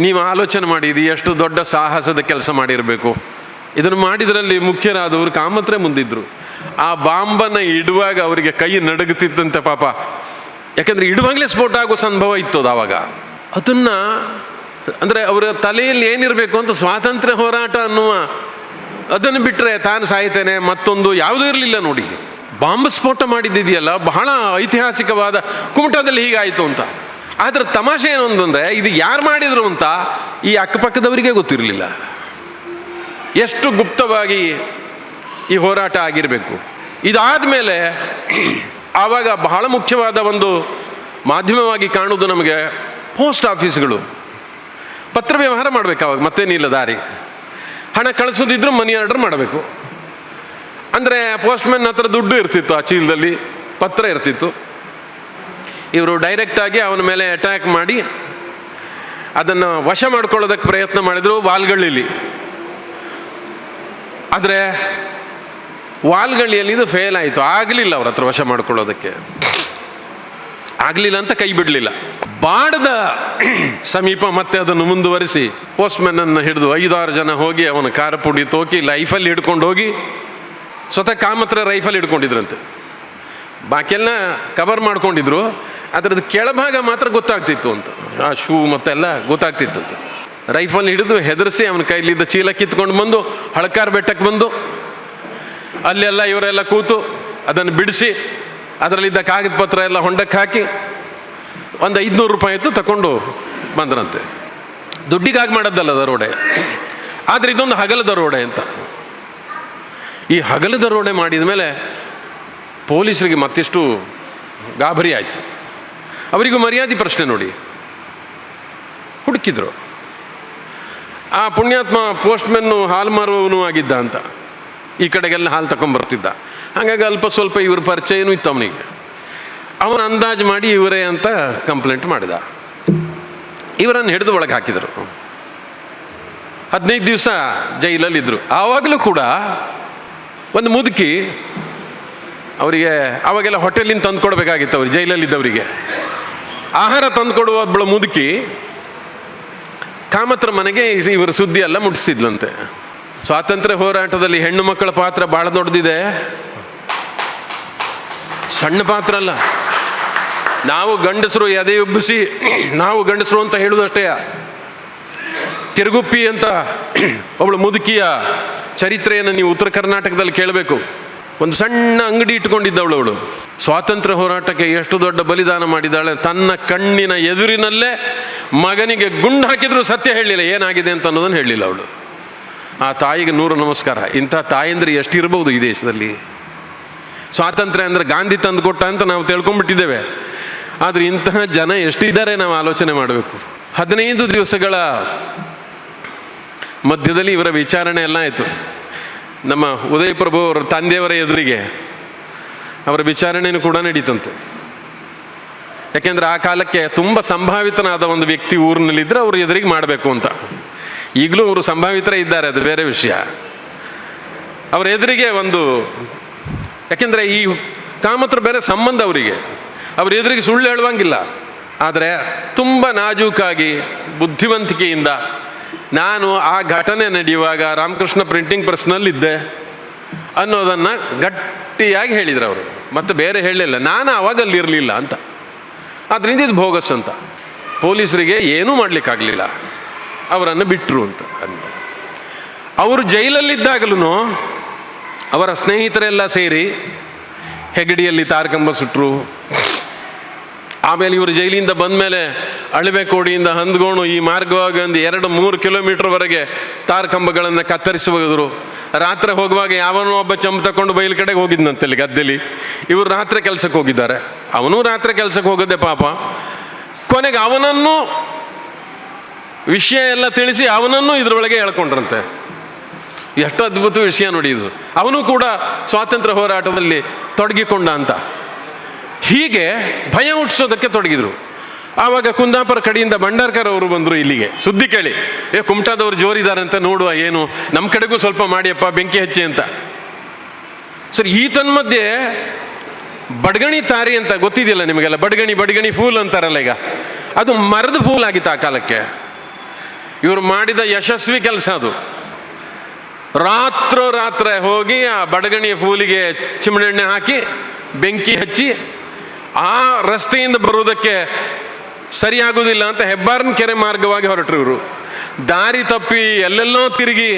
ನೀವು ಆಲೋಚನೆ ಮಾಡಿ, ಇದು ಎಷ್ಟು ದೊಡ್ಡ ಸಾಹಸದ ಕೆಲಸ ಮಾಡಿರಬೇಕು. ಇದನ್ನು ಮಾಡಿದ್ರಲ್ಲಿ ಮುಖ್ಯರಾದವರು ಕಾಮತ್ರೆ ಮುಂದಿದ್ದರು ಆ ಬಾಂಬನ್ನು ಇಡುವಾಗ ಅವರಿಗೆ ಕೈ ನಡುಗುತ್ತಿತ್ತಂತೆ ಪಾಪ. ಯಾಕಂದ್ರೆ ಇಡುವಾಗಲೇ ಸ್ಫೋಟ ಆಗೋ ಸಂಭವ ಇತ್ತು ಅದು ಆವಾಗ. ಅದನ್ನ, ಅಂದರೆ ಅವರ ತಲೆಯಲ್ಲಿ ಏನಿರಬೇಕು ಅಂತ ಸ್ವಾತಂತ್ರ್ಯ ಹೋರಾಟ ಅನ್ನುವ ಅದನ್ನು ಬಿಟ್ಟರೆ ತಾನು ಸಾಯ್ತೇನೆ, ಮತ್ತೊಂದು ಯಾವುದೂ ಇರಲಿಲ್ಲ ನೋಡಿ. ಬಾಂಬ್ ಸ್ಫೋಟ ಮಾಡಿದ್ದಿದೆಯಲ್ಲ, ಬಹಳ ಐತಿಹಾಸಿಕವಾದ ಕುಮಟದಲ್ಲಿ ಹೀಗಾಯಿತು ಅಂತ. ಆದರೆ ತಮಾಷೆ ಏನು ಅಂತಂದರೆ ಇದು ಯಾರು ಮಾಡಿದರು ಅಂತ ಈ ಅಕ್ಕಪಕ್ಕದವರಿಗೆ ಗೊತ್ತಿರಲಿಲ್ಲ. ಎಷ್ಟು ಗುಪ್ತವಾಗಿ ಈ ಹೋರಾಟ ಆಗಿರಬೇಕು. ಇದಾದ ಮೇಲೆ ಆವಾಗ ಬಹಳ ಮುಖ್ಯವಾದ ಒಂದು ಮಾಧ್ಯಮವಾಗಿ ಕಾಣುವುದು ನಮಗೆ ಪೋಸ್ಟ್ ಆಫೀಸ್ಗಳು. ಪತ್ರ ವ್ಯವಹಾರ ಮಾಡಬೇಕು ಅವಾಗ ಮತ್ತೇನಿಲ್ಲ ದಾರಿ. ಹಣ ಕಳಿಸೋದಿದ್ರು ಮನಿ ಆರ್ಡರ್ ಮಾಡಬೇಕು. ಅಂದರೆ ಪೋಸ್ಟ್ಮನ್ ಹತ್ರ ದುಡ್ಡು ಇರ್ತಿತ್ತು ಆ ಚೀಲದಲ್ಲಿ, ಪತ್ರ ಇರ್ತಿತ್ತು. ಇವರು ಡೈರೆಕ್ಟಾಗಿ ಅವನ ಮೇಲೆ ಅಟ್ಯಾಕ್ ಮಾಡಿ, ಅದನ್ನು ವಶ ಮಾಡ್ಕೊಳ್ಳೋದಕ್ಕೆ ಪ್ರಯತ್ನ ಮಾಡಿದರು ವಾಲ್ಗಳ್ಳಿಲಿ. ಆದರೆ ವಾಲ್ಗಳ್ಳಿಯಲ್ಲಿ ಇದು ಫೇಲ್ ಆಯಿತು, ಆಗಲಿಲ್ಲ ಅವ್ರ ಹತ್ರ ವಶ ಮಾಡ್ಕೊಳ್ಳೋದಕ್ಕೆ. ಆಗಲಿಲ್ಲ ಅಂತ ಕೈ ಬಿಡಲಿಲ್ಲ. ಬಾಡದ ಸಮೀಪ ಮತ್ತೆ ಅದನ್ನು ಮುಂದುವರಿಸಿ ಪೋಸ್ಟ್ಮನ್ ಅನ್ನು ಹಿಡಿದು ಐದಾರು ಜನ ಹೋಗಿ ಅವನ ಕಾರ ಪುಡಿ ತೋಕಿ ಲೈಫಲ್ಲಿ ಹಿಡ್ಕೊಂಡು ಹೋಗಿ ಸ್ವತಃ ಕಾಮತ್ರ ರೈಫಲ್ ಹಿಡ್ಕೊಂಡಿದ್ರಂತೆ. ಬಾಕಿಯೆಲ್ಲ ಕವರ್ ಮಾಡ್ಕೊಂಡಿದ್ರು, ಅದರದ್ದು ಕೆಳಭಾಗ ಮಾತ್ರ ಗೊತ್ತಾಗ್ತಿತ್ತು ಅಂತ. ಆ ಶೂ ಮತ್ತೆಲ್ಲ ಗೊತ್ತಾಗ್ತಿತ್ತಂತೆ. ರೈಫಲ್ ಹಿಡಿದು ಹೆದರಿಸಿ ಅವನ ಕೈಲಿದ್ದ ಚೀಲ ಕಿತ್ಕೊಂಡು ಬಂದು, ಹಳಕಾರ್ ಬೆಟ್ಟಕ್ಕೆ ಬಂದು, ಅಲ್ಲೆಲ್ಲ ಇವರೆಲ್ಲ ಕೂತು ಅದನ್ನು ಬಿಡಿಸಿ ಅದರಲ್ಲಿದ್ದ ಕಾಗದ ಪತ್ರ ಎಲ್ಲ ಹೊಂಡಕ್ಕೆ ಹಾಕಿ ಒಂದು ಐದುನೂರು ರೂಪಾಯಿ ಇತ್ತು ತಗೊಂಡು ಬಂದ್ರಂತೆ. ದುಡ್ಡಿಗಾಗಿ ಮಾಡೋದಲ್ಲ ದರೋಡೆ. ಆದರೆ ಇದೊಂದು ಹಗಲ ದರೋಡೆ ಅಂತ. ಈ ಹಗಲ ದರೋಡೆ ಮಾಡಿದ ಮೇಲೆ ಪೊಲೀಸರಿಗೆ ಮತ್ತಿಷ್ಟು ಗಾಬರಿ ಆಯಿತು. ಅವರಿಗೂ ಮರ್ಯಾದೆ ಪ್ರಶ್ನೆ ನೋಡಿ. ಹುಡುಕಿದ್ರು. ಆ ಪುಣ್ಯಾತ್ಮ ಪೋಸ್ಟ್ಮೆನ್ನು ಹಾಲು ಮಾರುವವನು ಆಗಿದ್ದ ಅಂತ. ಈ ಕಡೆಗೆಲ್ಲ ಹಾಲು ತಗೊಂಬರ್ತಿದ್ದ ಹಾಗಾಗಿ ಅಲ್ಪ ಸ್ವಲ್ಪ ಇವ್ರ ಪರಿಚಯನೂ ಇತ್ತು ಅವನಿಗೆ. ಅವನು ಅಂದಾಜು ಮಾಡಿ ಇವರೇ ಅಂತ ಕಂಪ್ಲೇಂಟ್ ಮಾಡಿದ. ಇವರನ್ನು ಹಿಡಿದು ಒಳಗೆ ಹಾಕಿದರು. ಹದಿನೈದು ದಿವಸ ಜೈಲಲ್ಲಿದ್ದರು ಆವಾಗಲೂ ಕೂಡ ಒಂದು ಮುದುಕಿ ಅವರಿಗೆ ಅವಾಗೆಲ್ಲ ಹೋಟೆಲಿಂದ ತಂದು ಕೊಡಬೇಕಾಗಿತ್ತು ಅವ್ರಿಗೆ ಜೈಲಲ್ಲಿದ್ದವರಿಗೆ. ಆಹಾರ ತಂದು ಕೊಡುವ ಒಬ್ಬಳು ಮುದುಕಿ ಕಾಮತ್ರ ಮನೆಗೆ ಇವರು ಇವರ ಸುದ್ದಿ ಎಲ್ಲ ಮುಟ್ಟಿಸ್ತಿದ್ಲಂತೆ. ಸ್ವಾತಂತ್ರ್ಯ ಹೋರಾಟದಲ್ಲಿ ಹೆಣ್ಣು ಮಕ್ಕಳ ಪಾತ್ರ ಭಾಳ ದೊಡ್ಡದಿದೆ. ಸಣ್ಣ ಪಾತ್ರ ಅಲ್ಲ. ನಾವು ಗಂಡಸರು ಎದೆ ಉಬ್ಬಿಸಿ, ನಾವು ಗಂಡಸರು ಅಂತ ಹೇಳುವುದಷ್ಟೇ ತಿರುಗುಪ್ಪಿ ಅಂತ ಅವಳು ಮುದುಕಿಯ ಚರಿತ್ರೆಯನ್ನು ನೀವು ಉತ್ತರ ಕರ್ನಾಟಕದಲ್ಲಿ ಕೇಳಬೇಕು. ಒಂದು ಸಣ್ಣ ಅಂಗಡಿ ಇಟ್ಟುಕೊಂಡಿದ್ದವಳು ಅವಳು. ಸ್ವಾತಂತ್ರ್ಯ ಹೋರಾಟಕ್ಕೆ ಎಷ್ಟು ದೊಡ್ಡ ಬಲಿದಾನ ಮಾಡಿದ್ದಾಳೆ. ತನ್ನ ಕಣ್ಣಿನ ಎದುರಿನಲ್ಲೇ ಮಗನಿಗೆ ಗುಂಡು ಹಾಕಿದ್ರು ಸತ್ಯ ಹೇಳಲಿಲ್ಲ. ಏನಾಗಿದೆ ಅಂತ ಅನ್ನೋದನ್ನು ಹೇಳಲಿಲ್ಲ ಅವಳು. ಆ ತಾಯಿಗೆ ನೂರು ನಮಸ್ಕಾರ. ಇಂಥ ತಾಯಂದ್ರೆ ಎಷ್ಟಿರ್ಬೋದು ಈ ದೇಶದಲ್ಲಿ? ಸ್ವಾತಂತ್ರ್ಯ ಅಂದರೆ ಗಾಂಧಿ ತಂದುಕೊಟ್ಟ ಅಂತ ನಾವು ತಿಳ್ಕೊಂಡ್ಬಿಟ್ಟಿದ್ದೇವೆ. ಆದರೆ ಇಂತಹ ಜನ ಎಷ್ಟಿದ್ದಾರೆ ನಾವು ಆಲೋಚನೆ ಮಾಡಬೇಕು. ಹದಿನೈದು ದಿವಸಗಳ ಮಧ್ಯದಲ್ಲಿ ಇವರ ವಿಚಾರಣೆ ಎಲ್ಲ ಆಯಿತು. ನಮ್ಮ ಉದಯ ಪ್ರಭು ಅವರ ತಂದೆಯವರ ಎದುರಿಗೆ ಅವರ ವಿಚಾರಣೆಯೂ ಕೂಡ ನಡೀತಂತೆ. ಯಾಕೆಂದ್ರೆ ಆ ಕಾಲಕ್ಕೆ ತುಂಬ ಸಂಭಾವಿತನಾದ ಒಂದು ವ್ಯಕ್ತಿ ಊರಿನಲ್ಲಿದ್ದರೆ ಅವ್ರ ಎದುರಿಗೆ ಮಾಡಬೇಕು ಅಂತ. ಈಗಲೂ ಅವರು ಸಂಭಾವಿತರೇ ಇದ್ದಾರೆ, ಅದು ಬೇರೆ ವಿಷಯ. ಅವರ ಎದುರಿಗೆ ಒಂದು ಯಾಕೆಂದರೆ ಈ ಕಾಮತ್ರ ಬೇರೆ ಸಂಬಂಧ ಅವರಿಗೆ. ಅವ್ರ ಎದುರಿಗೆ ಸುಳ್ಳು ಹೇಳುವಂಗಿಲ್ಲ. ಆದರೆ ತುಂಬ ನಾಜೂಕಾಗಿ, ಬುದ್ಧಿವಂತಿಕೆಯಿಂದ ನಾನು ಆ ಘಟನೆ ನಡೆಯುವಾಗ ರಾಮಕೃಷ್ಣ ಪ್ರಿಂಟಿಂಗ್ ಪ್ರೆಸ್ನಲ್ಲಿದ್ದೆ ಅನ್ನೋದನ್ನು ಗಟ್ಟಿಯಾಗಿ ಹೇಳಿದರು ಅವರು. ಮತ್ತೆ ಬೇರೆ ಹೇಳಲಿಲ್ಲ. ನಾನು ಆವಾಗ ಅಲ್ಲಿರಲಿಲ್ಲ ಅಂತ. ಅದರಿಂದ ಇದು ಭೋಗಸ್ ಅಂತ. ಪೊಲೀಸರಿಗೆ ಏನೂ ಮಾಡಲಿಕ್ಕಾಗಲಿಲ್ಲ. ಅವರನ್ನು ಬಿಟ್ಟರು ಅಂತ ಅಂತ ಅವರು ಜೈಲಲ್ಲಿದ್ದಾಗಲೂ ಅವರ ಸ್ನೇಹಿತರೆಲ್ಲ ಸೇರಿ ಹೆಗಡಿಯಲ್ಲಿ ತಾರಕಂಬ ಸುಟ್ಟರು ಆಮೇಲೆ ಇವರು ಜೈಲಿಂದ ಬಂದ ಮೇಲೆ ಅಳಿವೆ ಕೋಡಿಯಿಂದ ಹಂದ್ಗೋಣು ಈ ಮಾರ್ಗವಾಗಿ ಒಂದು ಎರಡು ಮೂರು ಕಿಲೋಮೀಟರ್ವರೆಗೆ ತಾರಕಂಬಗಳನ್ನು ಕತ್ತರಿಸಿ ಹೋಗಿದ್ರು ರಾತ್ರಿ ಹೋಗುವಾಗ ಯಾವನೋ ಒಬ್ಬ ಚಂಪ್ ತಗೊಂಡು ಬಯಲು ಕಡೆಗೆ ಹೋಗಿದ್ನಂತಲ್ಲಿ ಗದ್ದೆಲಿ. ಇವರು ರಾತ್ರಿ ಕೆಲಸಕ್ಕೆ ಹೋಗಿದ್ದಾರೆ. ಅವನು ರಾತ್ರಿ ಕೆಲಸಕ್ಕೆ ಹೋಗದೆ ಪಾಪ. ಕೊನೆಗೆ ಅವನನ್ನು ವಿಷಯ ಎಲ್ಲ ತಿಳಿಸಿ ಅವನನ್ನು ಇದರೊಳಗೆ ಹೇಳ್ಕೊಂಡ್ರಂತೆ ಎಷ್ಟು ಅದ್ಭುತ ವಿಷಯ ನೋಡಿ ಇದು. ಅವನು ಕೂಡ ಸ್ವಾತಂತ್ರ್ಯ ಹೋರಾಟದಲ್ಲಿ ತೊಡಗಿಕೊಂಡ ಅಂತ. ಹೀಗೆ ಭಯ ಹುಟ್ಟಿಸೋದಕ್ಕೆ ತೊಡಗಿದ್ರು. ಆವಾಗ ಕುಂದಾಪುರ ಕಡೆಯಿಂದ ಭಂಡಾರ್ಕರ್ ಅವರು ಬಂದರು ಇಲ್ಲಿಗೆ. ಸುದ್ದಿ ಕೇಳಿ. ಏ, ಕುಮಟಾದವರು ಜೋರಿದ್ದಾರೆ ಅಂತ ನೋಡುವ ಏನು? ನಮ್ಮ ಕಡೆಗೂ ಸ್ವಲ್ಪ ಮಾಡಿಯಪ್ಪ, ಬೆಂಕಿ ಹಚ್ಚಿ ಅಂತ. ಸರಿ ಈ ತನ್ಮಧ್ಯೆ ಬಡ್ಗಣಿ ತಾರಿ ಅಂತ ಗೊತ್ತಿದೆಯಲ್ಲ ನಿಮಗೆಲ್ಲ? ಬಡ್ಗಣಿ ಬಡ್ಗಣಿ ಫೂಲ್ ಅಂತಾರಲ್ಲ ಈಗ. ಅದು ಮರದ ಫೂಲ್ ಆಗಿತ್ತು ಆ ಕಾಲಕ್ಕೆ. ಇವರು ಮಾಡಿದ ಯಶಸ್ವಿ ಕೆಲಸ ಅದು. ರಾತ್ರೋ ರಾತ್ರಿ ಹೋಗಿ ಆ ಬಡಗಣಿಯ ಫೂಲಿಗೆ ಚಿಮಣೆಣ್ಣೆ ಹಾಕಿ, ಬೆಂಕಿ ಹಚ್ಚಿ, ಆ ರಸ್ತೆಯಿಂದ ಬರುವುದಕ್ಕೆ ಸರಿಯಾಗುವುದಿಲ್ಲ ಅಂತ ಹೆಬ್ಬಾರನ ಕೆರೆ ಮಾರ್ಗವಾಗಿ ಹೊರಟರು ಇವರು. ದಾರಿ ತಪ್ಪಿ ಎಲ್ಲೆಲ್ಲೋ ತಿರುಗಿ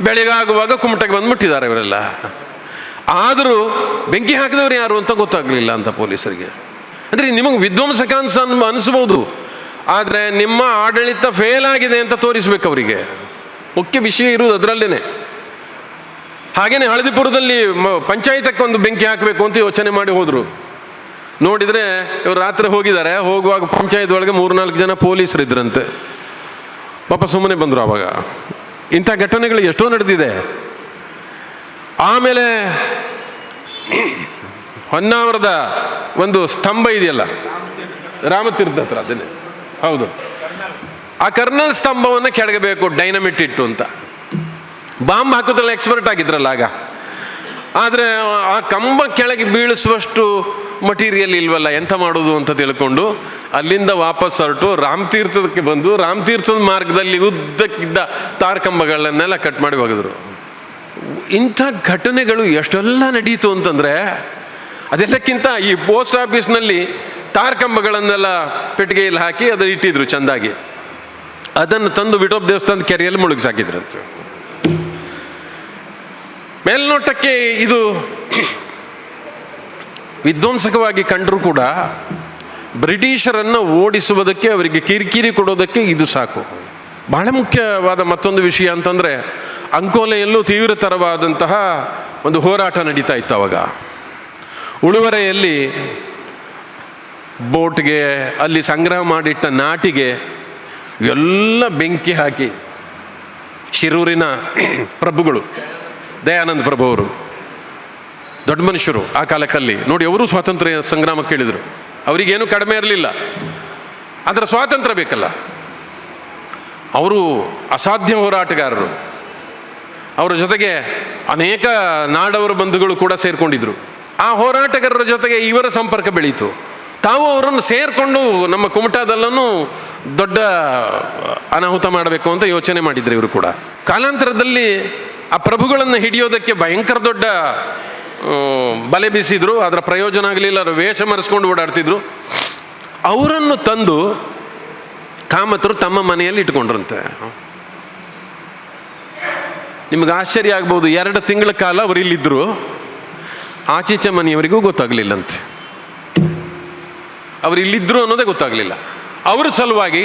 ಬೆಳಗಾಗುವಾಗ ಕುಮಟಕ್ಕೆ ಬಂದು ಮುಟ್ಟಿದ್ದಾರೆ ಇವರೆಲ್ಲ. ಆದರೂ ಬೆಂಕಿ ಹಾಕಿದವರು ಯಾರು ಅಂತ ಗೊತ್ತಾಗಲಿಲ್ಲ ಅಂತ ಪೊಲೀಸರಿಗೆ. ಅಂದರೆ ನಿಮಗೆ ವಿಧ್ವಂಸಕ ಅನ್ಸ ಅನಿಸ್ಬೋದು ಆದರೆ ನಿಮ್ಮ ಆಡಳಿತ ಫೇಲ್ ಆಗಿದೆ ಅಂತ ತೋರಿಸ್ಬೇಕು ಅವರಿಗೆ. ಮುಖ್ಯ ವಿಷಯ ಇರುವುದು ಅದರಲ್ಲೇ ಹಾಗೇನೆ ಹಳದಿಪುರದಲ್ಲಿ ಪಂಚಾಯತಕ್ಕೆ ಒಂದು ಬೆಂಕಿ ಹಾಕಬೇಕು ಅಂತ ಯೋಚನೆ ಮಾಡಿ ಹೋದರು. ನೋಡಿದರೆ ಇವರು ರಾತ್ರಿ ಹೋಗಿದ್ದಾರೆ, ಹೋಗುವಾಗ ಪಂಚಾಯತ್ ಒಳಗೆ ಮೂರ್ನಾಲ್ಕು ಜನ ಪೊಲೀಸರು ಇದ್ರಂತೆ. ಪಾಪ ಸುಮ್ಮನೆ ಬಂದರು ಆವಾಗ ಇಂಥ ಘಟನೆಗಳು ಎಷ್ಟೋ ನಡೆದಿದೆ. ಆಮೇಲೆ ಹೊನ್ನಾವರದ ಒಂದು ಸ್ತಂಭ ಇದೆಯಲ್ಲ? ರಾಮತೀರ್ಥ ಹತ್ರ, ಅದನ್ನೇ. ಹೌದು. ಆ ಕರ್ನಲ್ ಸ್ತಂಭವನ್ನು ಕೆಳಗಬೇಕು, ಡೈನಮಿಟ್ ಇಟ್ಟು ಅಂತ. ಬಾಂಬ್ ಹಾಕೋದ್ರಲ್ಲಿ ಎಕ್ಸ್ಪರ್ಟ್ ಆಗಿದ್ರಲ್ಲ ಆಗ. ಆದರೆ ಆ ಕಂಬ ಕೆಳಗೆ ಬೀಳಿಸುವಷ್ಟು ಮಟೀರಿಯಲ್ ಇಲ್ವಲ್ಲ ಎಂಥ ಮಾಡೋದು ಅಂತ ತಿಳ್ಕೊಂಡು ಅಲ್ಲಿಂದ ವಾಪಸ್ ಹೊರಟು ರಾಮತೀರ್ಥಕ್ಕೆ ಬಂದು ರಾಮತೀರ್ಥದ ಮಾರ್ಗದಲ್ಲಿ ಉದ್ದಕ್ಕಿದ್ದ ತಾರಕಂಬಗಳನ್ನೆಲ್ಲ ಕಟ್ ಮಾಡಿ ಹೋಗಿದ್ರು. ಇಂಥ ಘಟನೆಗಳು ಎಷ್ಟೆಲ್ಲ ನಡೀತು ಅಂತಂದರೆ, ಅದೆಲ್ಲಕ್ಕಿಂತ ಈ ಪೋಸ್ಟ್ ಆಫೀಸ್ನಲ್ಲಿ ತಾರಕಂಬಗಳನ್ನೆಲ್ಲ ಪೆಟ್ಟಿಗೆಯಲ್ಲಿ ಹಾಕಿ ಅದನ್ನು ಇಟ್ಟಿದ್ರು ಚೆಂದಾಗಿ. ಅದನ್ನು ತಂದು ವಿಟೋಪ್ ದೇವಸ್ಥಾನದ ಕೆರೆಯಲ್ಲಿ ಮುಳುಗಿಸಾಕಿದ್ರಂತೆ. ಮೇಲ್ನೋಟಕ್ಕೆ ಇದು ವಿಧ್ವಂಸಕವಾಗಿ ಕಂಡರೂ ಕೂಡ ಬ್ರಿಟಿಷರನ್ನು ಓಡಿಸುವುದಕ್ಕೆ, ಅವರಿಗೆ ಕಿರಿಕಿರಿ ಕೊಡೋದಕ್ಕೆ ಇದು ಸಾಕು. ಬಹಳ ಮುಖ್ಯವಾದ ಮತ್ತೊಂದು ವಿಷಯ ಅಂತಂದರೆ, ಅಂಕೋಲೆಯಲ್ಲೂ ತೀವ್ರತರವಾದಂತಹ ಒಂದು ಹೋರಾಟ ನಡೀತಾ ಇತ್ತು ಅವಾಗ. ಉಳುವರೆಯಲ್ಲಿ ಬೋಟ್ಗೆ ಅಲ್ಲಿ ಸಂಗ್ರಹ ಮಾಡಿಟ್ಟ ನಾಟಿಗೆ ಎಲ್ಲ ಬೆಂಕಿ ಹಾಕಿ ಶಿರೂರಿನ ಪ್ರಭುಗಳು, ದಯಾನಂದ ಪ್ರಭು ಅವರು, ದೊಡ್ಡ ಮನುಷ್ಯರು ಆ ಕಾಲಕ್ಕಲ್ಲಿ. ನೋಡಿ, ಅವರು ಸ್ವಾತಂತ್ರ್ಯ ಸಂಗ್ರಾಮ ಕೇಳಿದರು. ಅವರಿಗೇನು ಕಡಿಮೆ ಇರಲಿಲ್ಲ. ಅದರ ಸ್ವಾತಂತ್ರ್ಯ ಬೇಕಲ್ಲ. ಅವರು ಅಸಾಧ್ಯ ಹೋರಾಟಗಾರರು. ಅವರ ಜೊತೆಗೆ ಅನೇಕ ನಾಡವರ ಬಂಧುಗಳು ಕೂಡ ಸೇರಿಕೊಂಡಿದ್ರು. ಆ ಹೋರಾಟಗಾರರ ಜೊತೆಗೆ ಇವರ ಸಂಪರ್ಕ ಬೆಳೀತು. ತಾವು ಅವರನ್ನು ಸೇರಿಕೊಂಡು ನಮ್ಮ ಕುಮಟಾದಲ್ಲೂ ದೊಡ್ಡ ಅನಾಹುತ ಮಾಡಬೇಕು ಅಂತ ಯೋಚನೆ ಮಾಡಿದ್ರು ಇವರು ಕೂಡ. ಕಾಲಾಂತರದಲ್ಲಿ ಆ ಪ್ರಭುಗಳನ್ನು ಹಿಡಿಯೋದಕ್ಕೆ ಭಯಂಕರ ದೊಡ್ಡ ಬಲೆ ಬೀಸಿದ್ರು, ಅದರ ಪ್ರಯೋಜನ ಆಗಲಿಲ್ಲ ಅವರು ವೇಷ ಮರೆಸ್ಕೊಂಡು ಓಡಾಡ್ತಿದ್ರು. ಅವರನ್ನು ತಂದು ಕಾಮತರು ತಮ್ಮ ಮನೆಯಲ್ಲಿ ಇಟ್ಕೊಂಡ್ರಂತೆ. ನಿಮಗೆ ಆಶ್ಚರ್ಯ ಆಗ್ಬೋದು, ಎರಡು ತಿಂಗಳ ಕಾಲ ಅವರು ಇಲ್ಲಿದ್ದರು ಆಚೀಚೆ ಮನೆಯವರಿಗೂ ಗೊತ್ತಾಗಲಿಲ್ಲಂತೆ. ಅವರು ಇಲ್ಲಿದ್ದರು ಅನ್ನೋದೇ ಗೊತ್ತಾಗಲಿಲ್ಲ. ಅವರ ಸಲುವಾಗಿ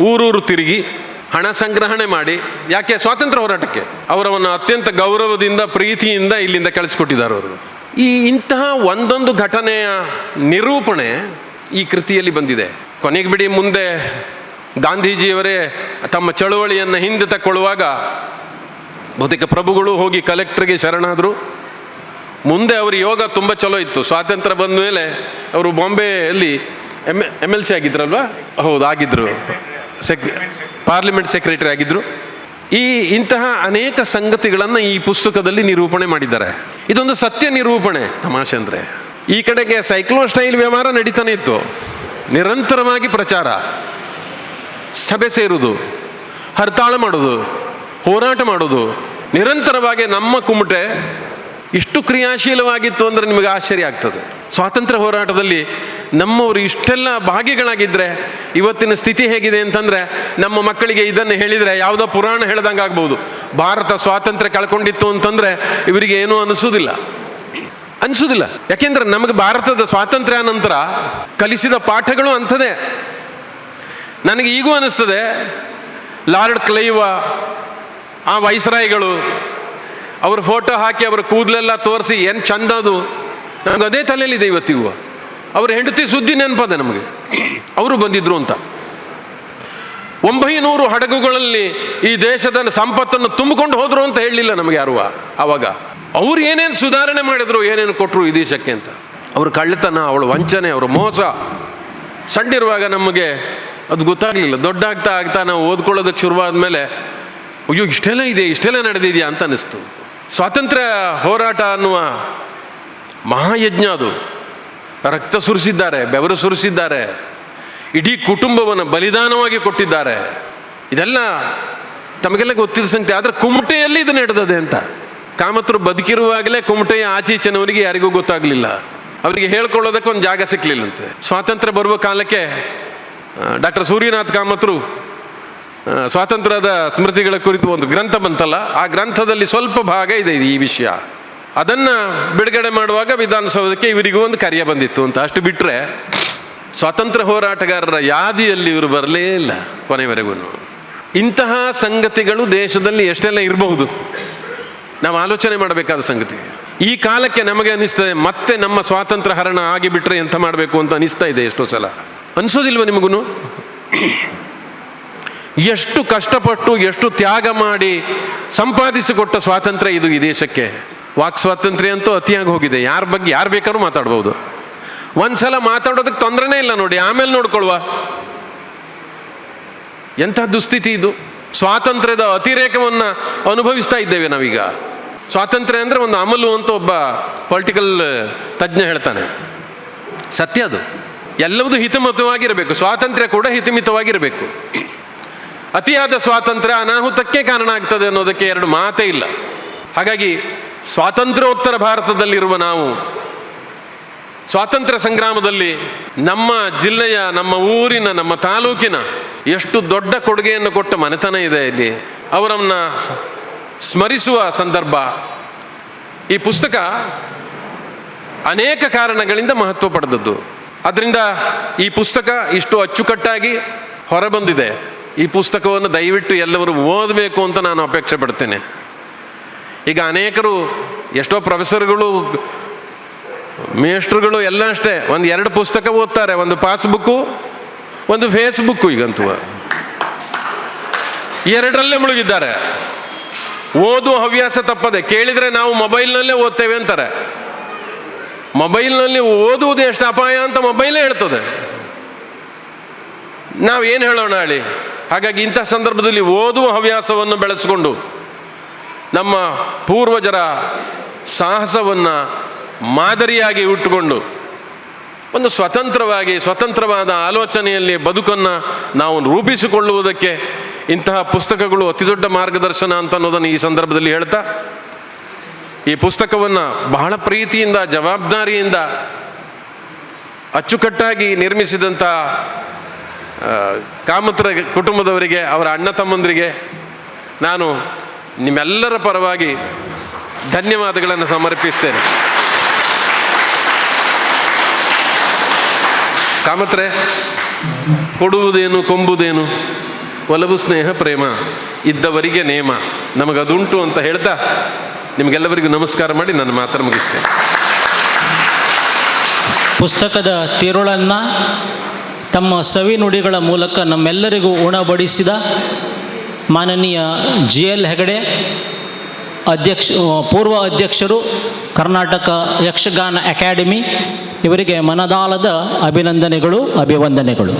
ಊರೂರು ತಿರುಗಿ ಹಣ ಸಂಗ್ರಹಣೆ ಮಾಡಿ, ಯಾಕೆ ಸ್ವಾತಂತ್ರ್ಯ ಹೋರಾಟಕ್ಕೆ? ಅವರವನ್ನು ಅತ್ಯಂತ ಗೌರವದಿಂದ, ಪ್ರೀತಿಯಿಂದ ಇಲ್ಲಿಂದ ಕಳಿಸ್ಕೊಟ್ಟಿದ್ದಾರೆ ಅವರು. ಈ ಇಂತಹ ಒಂದೊಂದು ಘಟನೆಯ ನಿರೂಪಣೆ ಈ ಕೃತಿಯಲ್ಲಿ ಬಂದಿದೆ. ಕೊನೆಗೆ ಬಿಡಿ ಮುಂದೆ ಗಾಂಧೀಜಿಯವರೇ ತಮ್ಮ ಚಳುವಳಿಯನ್ನು ಹಿಂದೆ ತಕ್ಕೊಳ್ಳುವಾಗ ಬಹುತೇಕ ಪ್ರಭುಗಳು ಹೋಗಿ ಕಲೆಕ್ಟರ್ಗೆ ಶರಣಾದರು. ಮುಂದೆ ಅವ್ರ ಯೋಗ ತುಂಬ ಚಲೋ ಇತ್ತು. ಸ್ವಾತಂತ್ರ್ಯ ಬಂದ ಮೇಲೆ ಅವರು ಬಾಂಬೆಯಲ್ಲಿ ಎಂ ಎಂ ಎಲ್ ಸಿ ಆಗಿದ್ರಲ್ವಾ? ಹೌದು ಆಗಿದ್ದರು ಸೆಕ್, ಪಾರ್ಲಿಮೆಂಟ್ ಸೆಕ್ರೆಟರಿ ಆಗಿದ್ದರು ಈ ಇಂತಹ ಅನೇಕ ಸಂಗತಿಗಳನ್ನು ಈ ಪುಸ್ತಕದಲ್ಲಿ ನಿರೂಪಣೆ ಮಾಡಿದ್ದಾರೆ. ಇದೊಂದು ಸತ್ಯ ನಿರೂಪಣೆ, ತಮಾಷೆ ಅಂದರೆ. ಈ ಕಡೆಗೆ ಸೈಕ್ಲೋ ಸ್ಟೈಲ್ ವ್ಯವಹಾರ ನಡೀತಾನೆ ಇತ್ತು. ನಿರಂತರವಾಗಿ ಪ್ರಚಾರ. ಸಭೆ ಸೇರುವುದು ಹರ್ತಾಳ ಮಾಡೋದು, ಹೋರಾಟ ಮಾಡೋದು. ನಿರಂತರವಾಗಿ ನಮ್ಮ ಕುಮಟೆ ಇಷ್ಟು ಕ್ರಿಯಾಶೀಲವಾಗಿತ್ತು ಅಂದರೆ ನಿಮಗೆ ಆಶ್ಚರ್ಯ ಆಗ್ತದೆ. ಸ್ವಾತಂತ್ರ್ಯ ಹೋರಾಟದಲ್ಲಿ ನಮ್ಮವರು ಇಷ್ಟೆಲ್ಲ ಭಾಗಿಗಳಾಗಿದ್ದರೆ ಇವತ್ತಿನ ಸ್ಥಿತಿ ಹೇಗಿದೆ ಅಂತಂದರೆ ನಮ್ಮ ಮಕ್ಕಳಿಗೆ ಇದನ್ನು ಹೇಳಿದರೆ ಯಾವುದೋ ಪುರಾಣ ಹೇಳ್ದಂಗೆ ಆಗ್ಬೋದು. ಭಾರತ ಸ್ವಾತಂತ್ರ್ಯ ಕಳ್ಕೊಂಡಿತ್ತು ಅಂತಂದರೆ ಇವರಿಗೆ ಏನೂ ಅನಿಸೋದಿಲ್ಲ ಅನಿಸೋದಿಲ್ಲ ಯಾಕೆಂದ್ರೆ ನಮಗೆ ಭಾರತದ ಸ್ವಾತಂತ್ರ್ಯ ನಂತರ ಕಲಿಸಿದ ಪಾಠಗಳು ಅಂಥದೇ ನನಗೆ ಈಗೂ ಅನಿಸ್ತದೆ, ಲಾರ್ಡ್ ಕ್ಲೈವ, ಆ ವೈಸ್ರಾಯಿಗಳು ಅವ್ರ ಫೋಟೋ ಹಾಕಿ ಅವರ ಕೂದಲೆಲ್ಲ ತೋರಿಸಿ ಏನು ಚಂದ ಅದು? ನಮ್ಗೆ ಅದೇ ತಲೆಯಲ್ಲಿದೆ ಇವತ್ತಿಗೂ ಅವ್ರ ಹೆಂಡತಿ ಸುದ್ದಿ ನೆನಪದೆ ನಮಗೆ. ಅವರು ಬಂದಿದ್ರು ಅಂತ. ಒಂಬೈನೂರು ಹಡಗುಗಳಲ್ಲಿ ಈ ದೇಶದ ಸಂಪತ್ತನ್ನು ತುಂಬಿಕೊಂಡು ಹೋದ್ರು ಅಂತ ಹೇಳಲಿಲ್ಲ ನಮಗೆ ಯಾರು ಆವಾಗ ಅವ್ರು ಏನೇನು ಸುಧಾರಣೆ ಮಾಡಿದ್ರು, ಏನೇನು ಕೊಟ್ಟರು ಈ ದೇಶಕ್ಕೆ ಅಂತ. ಅವ್ರ ಕಳ್ಳತನ, ಅವಳ ವಂಚನೆ, ಅವರು ಮೋಸ. ಸಣ್ಣಿರುವಾಗ ನಮಗೆ ಅದು ಗೊತ್ತಾಗಲಿಲ್ಲ. ದೊಡ್ಡ ಆಗ್ತಾ ಆಗ್ತಾ ನಾವು ಓದ್ಕೊಳ್ಳೋದಕ್ಕೆ ಶುರುವಾದ ಮೇಲೆ ಅಯ್ಯೋ, ಇಷ್ಟೆಲ್ಲ ಇದೆ, ಇಷ್ಟೆಲ್ಲ ನಡೆದಿದೆಯಾ? ಅಂತ ಅನಿಸ್ತು ಸ್ವಾತಂತ್ರ್ಯ ಹೋರಾಟ ಅನ್ನುವ ಮಹಾಯಜ್ಞ ಅದು. ರಕ್ತ ಸುರಿಸಿದ್ದಾರೆ, ಬೆವರು ಸುರಿಸಿದ್ದಾರೆ, ಇಡೀ ಕುಟುಂಬವನ್ನು ಬಲಿದಾನವಾಗಿ ಕೊಟ್ಟಿದ್ದಾರೆ. ಇದೆಲ್ಲ ತಮಗೆಲ್ಲ ಗೊತ್ತಿದ್ದ ಸಂಗತಿ, ಆದರೆ ಕುಮಟೆಯಲ್ಲಿ ಇದು ನಡೆದದೆ ಅಂತ. ಕಾಮತರು ಬದುಕಿರುವಾಗಲೇ ಕುಮಟೆಯ ಆಚೀಚನವರಿಗೆ ಯಾರಿಗೂ ಗೊತ್ತಾಗಲಿಲ್ಲ. ಅವರಿಗೆ ಹೇಳ್ಕೊಳ್ಳೋದಕ್ಕೆ ಒಂದು ಜಾಗ ಸಿಕ್ಕಲಿಲ್ಲಂತೆ ಸ್ವಾತಂತ್ರ್ಯ ಬರುವ ಕಾಲಕ್ಕೆ ಡಾಕ್ಟರ್ ಸೂರ್ಯನಾಥ್ ಕಾಮತ್ರು ಸ್ವಾತಂತ್ರ್ಯದ ಸ್ಮೃತಿಗಳ ಕುರಿತು ಒಂದು ಗ್ರಂಥ ಬಂತಲ್ಲ, ಆ ಗ್ರಂಥದಲ್ಲಿ ಸ್ವಲ್ಪ ಭಾಗ ಇದೆ ಈ ವಿಷಯ. ಅದನ್ನು ಬಿಡುಗಡೆ ಮಾಡುವಾಗ ವಿಧಾನಸೌಧಕ್ಕೆ ಇವರಿಗೂ ಒಂದು ಕಾರ್ಯ ಬಂದಿತ್ತು ಅಂತ. ಅಷ್ಟು ಬಿಟ್ಟರೆ ಸ್ವಾತಂತ್ರ್ಯ ಹೋರಾಟಗಾರರ ಯಾದಿಯಲ್ಲಿ ಇವರು ಬರಲೇ ಇಲ್ಲ ಕೊನೆವರೆಗೂ. ಇಂತಹ ಸಂಗತಿಗಳು ದೇಶದಲ್ಲಿ ಎಷ್ಟೆಲ್ಲ ಇರಬಹುದು. ನಾವು ಆಲೋಚನೆ ಮಾಡಬೇಕಾದ ಸಂಗತಿ. ಈ ಕಾಲಕ್ಕೆ ನಮಗೆ ಅನಿಸ್ತದೆ, ಮತ್ತೆ ನಮ್ಮ ಸ್ವಾತಂತ್ರ್ಯ ಹರಣ ಆಗಿಬಿಟ್ರೆ ಎಂಥ ಮಾಡಬೇಕು ಅಂತ ಅನಿಸ್ತಾ ಇದೆ ಎಷ್ಟೋ ಸಲ. ಅನಿಸೋದಿಲ್ವ ನಿಮಗೂ ಎಷ್ಟು ಕಷ್ಟಪಟ್ಟು ಎಷ್ಟು ತ್ಯಾಗ ಮಾಡಿ ಸಂಪಾದಿಸಿಕೊಟ್ಟ ಸ್ವಾತಂತ್ರ್ಯ ಇದು ಈ ದೇಶಕ್ಕೆ. ವಾಕ್ ಸ್ವಾತಂತ್ರ್ಯ ಅಂತೂ ಅತಿಯಾಗಿ ಹೋಗಿದೆ. ಯಾರ ಬಗ್ಗೆ, ಯಾರು ಬೇಕಾದ್ರೂ ಮಾತಾಡ್ಬೋದು. ಒಂದ್ಸಲ ಮಾತಾಡೋದಕ್ಕೆ ತೊಂದರೆನೇ ಇಲ್ಲ ನೋಡಿ, ಆಮೇಲೆ ನೋಡ್ಕೊಳ್ವಾ. ಎಂಥ ದುಸ್ಥಿತಿ ಇದು. ಸ್ವಾತಂತ್ರ್ಯದ ಅತಿರೇಕವನ್ನು ಅನುಭವಿಸ್ತಾ ಇದ್ದೇವೆ ನಾವೀಗ. ಸ್ವಾತಂತ್ರ್ಯ ಅಂದರೆ ಒಂದು ಅಮಲು ಅಂತ ಒಬ್ಬ ಪೊಲಿಟಿಕಲ್ ತಜ್ಞ ಹೇಳ್ತಾನೆ. ಸತ್ಯ ಅದು. ಎಲ್ಲವೂ ಹಿತಮಿತವಾಗಿರಬೇಕು. ಸ್ವಾತಂತ್ರ್ಯ ಕೂಡ ಹಿತಮಿತವಾಗಿರಬೇಕು. ಅತಿಯಾದ ಸ್ವಾತಂತ್ರ್ಯ ಅನಾಹುತಕ್ಕೆ ಕಾರಣ ಆಗ್ತದೆ ಅನ್ನೋದಕ್ಕೆ ಎರಡು ಮಾತೇ ಇಲ್ಲ. ಹಾಗಾಗಿ ಸ್ವಾತಂತ್ರ್ಯೋತ್ತರ ಭಾರತದಲ್ಲಿರುವ ನಾವು ಸ್ವಾತಂತ್ರ್ಯ ಸಂಗ್ರಾಮದಲ್ಲಿ ನಮ್ಮ ಜಿಲ್ಲೆಯ, ನಮ್ಮ ಊರಿನ, ನಮ್ಮ ತಾಲೂಕಿನ ಎಷ್ಟು ದೊಡ್ಡ ಕೊಡುಗೆಯನ್ನು ಕೊಟ್ಟ ಮನೆತನ ಇದೆ ಇಲ್ಲಿ. ಅವರನ್ನು ಸ್ಮರಿಸುವ ಸಂದರ್ಭ. ಈ ಪುಸ್ತಕ ಅನೇಕ ಕಾರಣಗಳಿಂದ ಮಹತ್ವ ಪಡೆದದ್ದು. ಅದರಿಂದ ಈ ಪುಸ್ತಕ ಇಷ್ಟು ಅಚ್ಚುಕಟ್ಟಾಗಿ ಹೊರಬಂದಿದೆ. ಈ ಪುಸ್ತಕವನ್ನು ದಯವಿಟ್ಟು ಎಲ್ಲವರು ಓದಬೇಕು ಅಂತ ನಾನು ಅಪೇಕ್ಷೆ ಪಡ್ತೇನೆ. ಈಗ ಅನೇಕರು ಎಷ್ಟೋ ಪ್ರೊಫೆಸರ್ಗಳು, ಮೇಷ್ಟ್ರುಗಳು ಎಲ್ಲ ಅಷ್ಟೇ, ಒಂದು ಎರಡು ಪುಸ್ತಕ ಓದ್ತಾರೆ, ಒಂದು ಪಾಸ್ಬುಕ್ಕು, ಒಂದು ಫೇಸ್ಬುಕ್ಕು ಈಗಂತೂ. ಎರಡರಲ್ಲೇ ಮುಳುಗಿದ್ದಾರೆ. ಓದುವ ಹವ್ಯಾಸ ತಪ್ಪದೆ, ಕೇಳಿದರೆ ನಾವು ಮೊಬೈಲ್ನಲ್ಲೇ ಓದ್ತೇವೆ ಅಂತಾರೆ. ಮೊಬೈಲ್ನಲ್ಲಿ ಓದುವುದು ಎಷ್ಟು ಅಪಾಯ ಅಂತ ಮೊಬೈಲೇ ಹೇಳ್ತದೆ. ನಾವು ಏನು ಹೇಳೋಣ ಹೇಳಿ? ಹಾಗಾಗಿ ಇಂಥ ಸಂದರ್ಭದಲ್ಲಿ ಓದುವ ಹವ್ಯಾಸವನ್ನು ಬೆಳೆಸಿಕೊಂಡು ನಮ್ಮ ಪೂರ್ವಜರ ಸಾಹಸವನ್ನು ಮಾದರಿಯಾಗಿ ಇಟ್ಟುಕೊಂಡು ಒಂದು ಸ್ವತಂತ್ರವಾಗಿ, ಸ್ವತಂತ್ರವಾದ ಆಲೋಚನೆಯಲ್ಲಿ ಬದುಕನ್ನು ನಾವು ರೂಪಿಸಿಕೊಳ್ಳುವುದಕ್ಕೆ ಇಂತಹ ಪುಸ್ತಕಗಳು ಅತಿ ದೊಡ್ಡ ಮಾರ್ಗದರ್ಶನ ಅಂತ ಅನ್ನೋದನ್ನು ಈ ಸಂದರ್ಭದಲ್ಲಿ ಹೇಳ್ತಾ, ಈ ಪುಸ್ತಕವನ್ನು ಬಹಳ ಪ್ರೀತಿಯಿಂದ, ಜವಾಬ್ದಾರಿಯಿಂದ ಅಚ್ಚುಕಟ್ಟಾಗಿ ನಿರ್ಮಿಸಿದಂಥ ಕಾಮತ್ರ ಕುಟುಂಬದವರಿಗೆ, ಅವರ ಅಣ್ಣ ತಮ್ಮಂದರಿಗೆ ನಾನು ನಿಮ್ಮೆಲ್ಲರ ಪರವಾಗಿ ಧನ್ಯವಾದಗಳನ್ನು ಸಮರ್ಪಿಸ್ತೇನೆ. ಕಾಮತ್ರೆ, ಕೊಡುವುದೇನು, ಕೊಂಬುದೇನು? ಒಲವು, ಸ್ನೇಹ, ಪ್ರೇಮ ಇದ್ದವರಿಗೆ ನೇಮ. ನಮಗದುಂಟು ಅಂತ ಹೇಳ್ತಾ ನಿಮಗೆಲ್ಲವರಿಗೂ ನಮಸ್ಕಾರ ಮಾಡಿ ನನ್ನ ಮಾತ್ರ ಮುಗಿಸ್ತೇನೆ. ಪುಸ್ತಕದ ತಿರುಳನ್ನು ತಮ್ಮ ಸವಿ ನುಡಿಗಳ ಮೂಲಕ ನಮ್ಮೆಲ್ಲರಿಗೂ ಉಣಬಡಿಸಿದ ಮಾನನೀಯ ಜಿ ಎಲ್ ಹೆಗಡೆ ಅಧ್ಯಕ್ಷ ಪೂರ್ವ ಅಧ್ಯಕ್ಷರು ಕರ್ನಾಟಕ ಯಕ್ಷಗಾನ ಅಕಾಡೆಮಿ, ಇವರಿಗೆ ಮನದಾಳದ ಅಭಿನಂದನೆಗಳು, ಅಭಿವಂದನೆಗಳು.